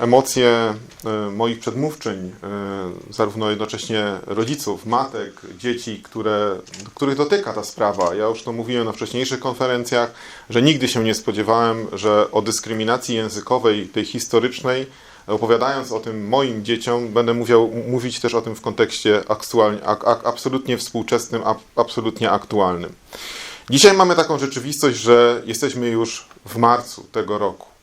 Emocje e, moich przedmówczyń, e, zarówno jednocześnie rodziców, matek, dzieci, które, których dotyka ta sprawa. Ja już to mówiłem na wcześniejszych konferencjach, że nigdy się nie spodziewałem, że o dyskryminacji językowej, tej historycznej, opowiadając o tym moim dzieciom, będę mówił, mówić też o tym w kontekście absolutnie współczesnym, ab, absolutnie aktualnym. Dzisiaj mamy taką rzeczywistość, że jesteśmy już w marcu tego roku.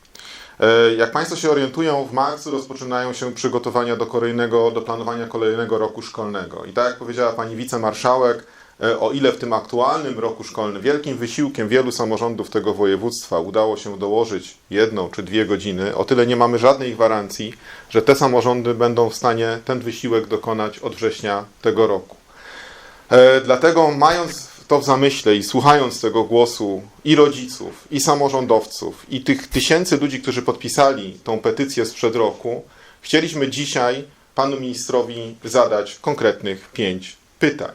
E, Jak Państwo się orientują, w marcu rozpoczynają się przygotowania do kolejnego, do planowania kolejnego roku szkolnego. I tak jak powiedziała Pani Wicemarszałek, e, o ile w tym aktualnym roku szkolnym wielkim wysiłkiem wielu samorządów tego województwa udało się dołożyć jedną czy dwie godziny, o tyle nie mamy żadnej gwarancji, że te samorządy będą w stanie ten wysiłek dokonać od września tego roku. E, Dlatego mając to w zamyśle i słuchając tego głosu i rodziców, i samorządowców, i tych tysięcy ludzi, którzy podpisali tą petycję sprzed roku, chcieliśmy dzisiaj panu ministrowi zadać konkretnych pięć pytań.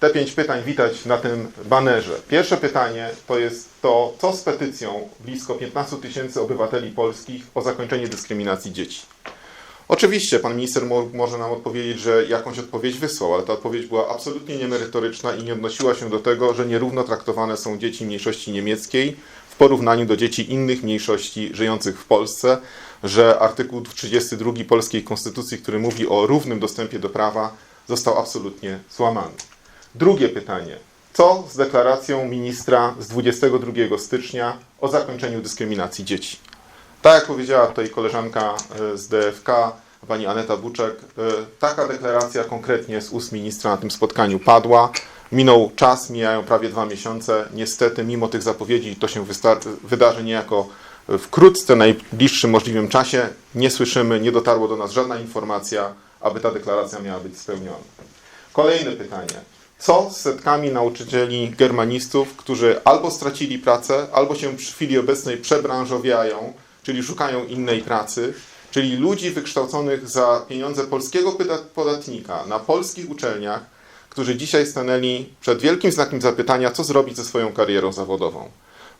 Te pięć pytań widać na tym banerze. Pierwsze pytanie to jest to, co z petycją blisko 15 tysięcy obywateli polskich o zakończenie dyskryminacji dzieci. Oczywiście pan minister mo może nam odpowiedzieć, że jakąś odpowiedź wysłał, ale ta odpowiedź była absolutnie niemerytoryczna i nie odnosiła się do tego, że nierówno traktowane są dzieci mniejszości niemieckiej w porównaniu do dzieci innych mniejszości żyjących w Polsce, że artykuł 32 polskiej konstytucji, który mówi o równym dostępie do prawa, został absolutnie złamany. Drugie pytanie. Co z deklaracją ministra z 22 stycznia o zakończeniu dyskryminacji dzieci? Tak jak powiedziała tutaj koleżanka e, z DFK, pani Aneta Buczek, e, taka deklaracja konkretnie z ust ministra na tym spotkaniu padła. Minął czas, mijają prawie dwa miesiące. Niestety, mimo tych zapowiedzi, to się wydarzy niejako wkrótce, najbliższym możliwym czasie. Nie słyszymy, nie dotarło do nas żadna informacja, aby ta deklaracja miała być spełniona. Kolejne pytanie. Co z setkami nauczycieli germanistów, którzy albo stracili pracę, albo się w chwili obecnej przebranżowiają, czyli szukają innej pracy, czyli ludzi wykształconych za pieniądze polskiego podatnika na polskich uczelniach, którzy dzisiaj stanęli przed wielkim znakiem zapytania, co zrobić ze swoją karierą zawodową.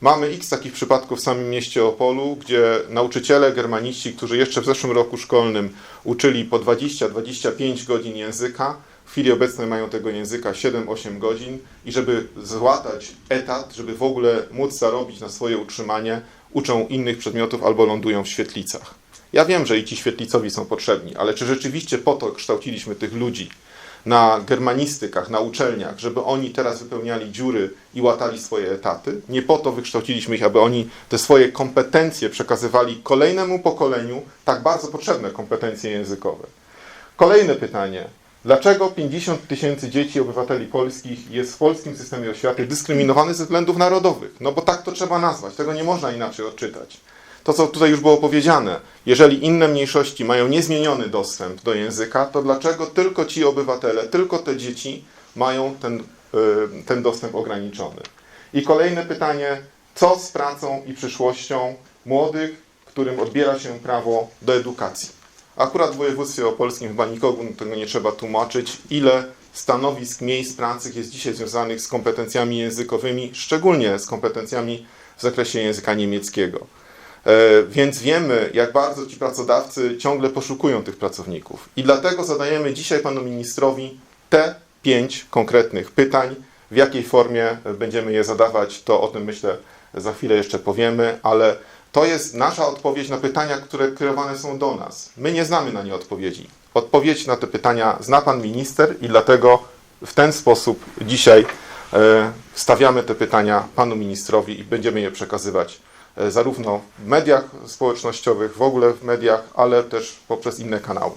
Mamy x takich przypadków w samym mieście Opolu, gdzie nauczyciele germaniści, którzy jeszcze w zeszłym roku szkolnym uczyli po 20-25 godzin języka, w chwili obecnej mają tego języka 7-8 godzin i żeby złatać etat, żeby w ogóle móc zarobić na swoje utrzymanie, uczą innych przedmiotów albo lądują w świetlicach. Ja wiem, że i ci świetlicowi są potrzebni, ale czy rzeczywiście po to kształciliśmy tych ludzi na germanistykach, na uczelniach, żeby oni teraz wypełniali dziury i łatali swoje etaty? Nie po to wykształciliśmy ich, aby oni te swoje kompetencje przekazywali kolejnemu pokoleniu, tak bardzo potrzebne kompetencje językowe. Kolejne pytanie. Dlaczego 50 tysięcy dzieci, obywateli polskich jest w polskim systemie oświaty dyskryminowanych ze względów narodowych? No bo tak to trzeba nazwać, tego nie można inaczej odczytać. To, co tutaj już było powiedziane, jeżeli inne mniejszości mają niezmieniony dostęp do języka, to dlaczego tylko ci obywatele, tylko te dzieci mają ten, y, ten dostęp ograniczony? I kolejne pytanie, co z pracą i przyszłością młodych, którym odbiera się prawo do edukacji? Akurat w województwie opolskim chyba nikogo tego nie trzeba tłumaczyć, ile stanowisk, miejsc pracy jest dzisiaj związanych z kompetencjami językowymi, szczególnie z kompetencjami w zakresie języka niemieckiego. E, Więc wiemy, jak bardzo ci pracodawcy ciągle poszukują tych pracowników. I dlatego zadajemy dzisiaj panu ministrowi te pięć konkretnych pytań. W jakiej formie będziemy je zadawać, to o tym myślę za chwilę jeszcze powiemy, ale to jest nasza odpowiedź na pytania, które kierowane są do nas. My nie znamy na nie odpowiedzi. Odpowiedź na te pytania zna pan minister i dlatego w ten sposób dzisiaj e, stawiamy te pytania panu ministrowi i będziemy je przekazywać zarówno w mediach społecznościowych, w ogóle w mediach, ale też poprzez inne kanały.